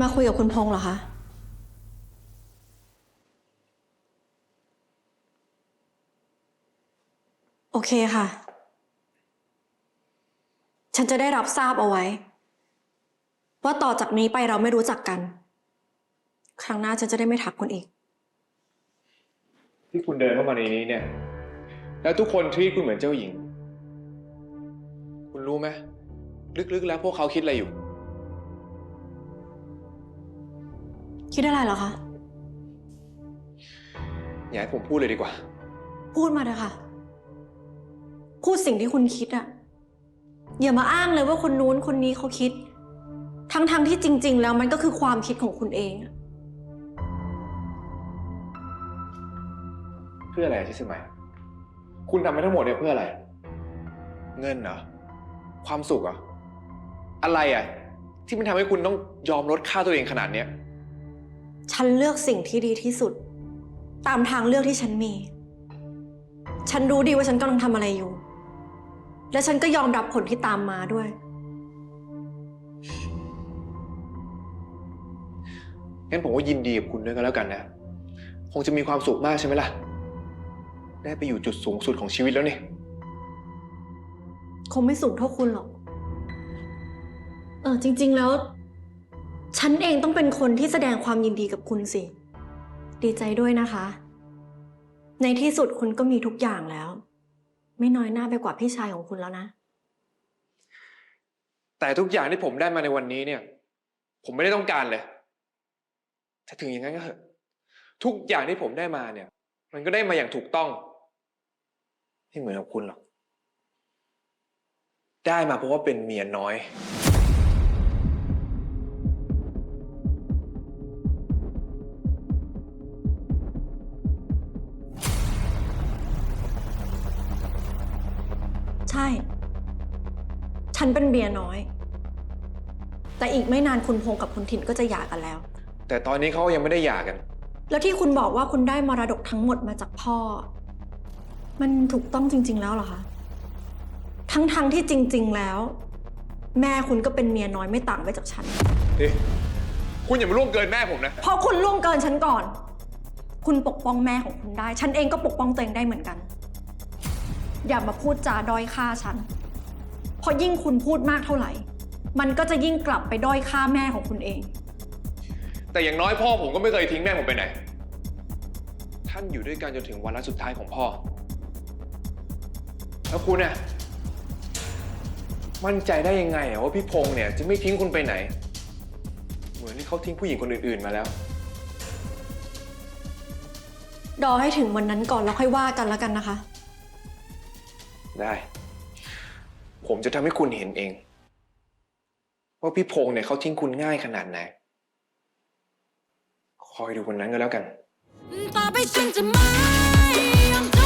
มาคุยกับคุณพงษ์เหรอคะ โอเคค่ะ ฉันจะได้รับทราบเอาไว้ ว่าต่อจากนี้ไปเราไม่รู้จักกัน ครั้งหน้าฉันจะได้ไม่ทักคุณอีก ที่คุณเดินเข้ามาในนี้เนี่ย แล้วทุกคนที่คุณเหมือนเจ้าหญิง คุณรู้ไหมลึกๆแล้วพวกเขาคิดอะไรอยู่ คิดอะไรเหรอคะ อย่าให้ผมพูดเลยดีกว่า พูดมาเถอะค่ะ พูดสิ่งที่คุณคิดอะอย่ามาอ้างเลยว่าคนนู้นคนนี้เขาคิด ทั้งๆที่จริง ๆ แล้วมันก็คือความคิดของคุณเองอะเพื่ออะไรที่สมัย คุณทำไปทั้งหมดเนี่ยเพื่ออะไร เงินเหรอ ความสุขเหรอ อะไรอะ ที่มันทำให้คุณต้องยอมลดค่าตัวเองขนาดเนี้ย ฉันเลือกสิ่งที่ดีที่สุด ตามทางเลือกที่ฉันมี ฉันรู้ดีว่าฉันกำลังทำอะไรอยู่ และฉันก็ยอมรับผลที่ตามมาด้วย งั้นผมก็ยินดีกับคุณด้วยก็แล้วกันนะ คงจะมีความสุขมากใช่ไหมล่ะ ได้ไปอยู่จุดสูงสุดของชีวิตแล้วนี่ คงไม่สูงเท่าคุณหรอก เออจริง ๆ แล้ว ฉันเองต้องเป็นคนที่แสดงความยินดีกับคุณสิ ดีใจด้วยนะคะ ในที่สุดคุณก็มีทุกอย่างแล้ว ไม่น้อยหน้าไปกว่าพี่ชายของคุณแล้วนะ แต่ทุกอย่างที่ผมได้มาในวันนี้เนี่ย ผมไม่ได้ต้องการเลยถ้าถึงอย่างนั้นก็เถอะทุกอย่างที่ผมได้มาเนี่ย มันก็ได้มาอย่างถูกต้องไม่เหมือนกับคุณหรอก ได้มาเพราะว่าเป็นเมียน้อย ช่ ฉันเป็นเบียร์น้อย แต่อีกไม่นานคุณพงษ์กับคุณถิ่นก็จะหย่ากันแล้ว แต่ตอนนี้เขายังไม่ได้หย่ากัน แล้วที่คุณบอกว่าคุณได้มรดกทั้งหมดมาจากพ่อ มันถูกต้องจริง ๆ แล้วเหรอคะ ทั้งๆที่จริง ๆ แล้ว แม่คุณก็เป็นเมียน้อยไม่ต่างไปจากฉัน นี่คุณอย่ามาล่วงเกินแม่ผมนะ เพราะคุณล่วงเกินฉันก่อน คุณปกป้องแม่ของคุณได้ ฉันเองก็ปกป้องตัวเองได้เหมือนกัน อย่ามาพูดจาด้อยค่าฉัน เพราะยิ่งคุณพูดมากเท่าไหร่ มันก็จะยิ่งกลับไปด้อยค่าแม่ของคุณเอง แต่อย่างน้อยพ่อผมก็ไม่เคยทิ้งแม่ผมไปไหน ท่านอยู่ด้วยกันจนถึงวันสุดท้ายของพ่อ แล้วคุณน่ะ มั่นใจได้ยังไงอะว่าพี่พงษ์เนี่ยจะไม่ทิ้งคุณไปไหน เหมือนที่เขาทิ้งผู้หญิงคนอื่นๆมาแล้ว รอให้ถึงวันนั้นก่อนแล้วค่อยว่ากันแล้วกันนะคะ ได้ ผมจะทำให้คุณเห็นเอง ว่าพี่พงษ์เนี่ยเขาทิ้งคุณง่ายขนาดไหน คอยดูวันนั้นก็แล้วกัน ต่อไปฉันจะไม่ยอม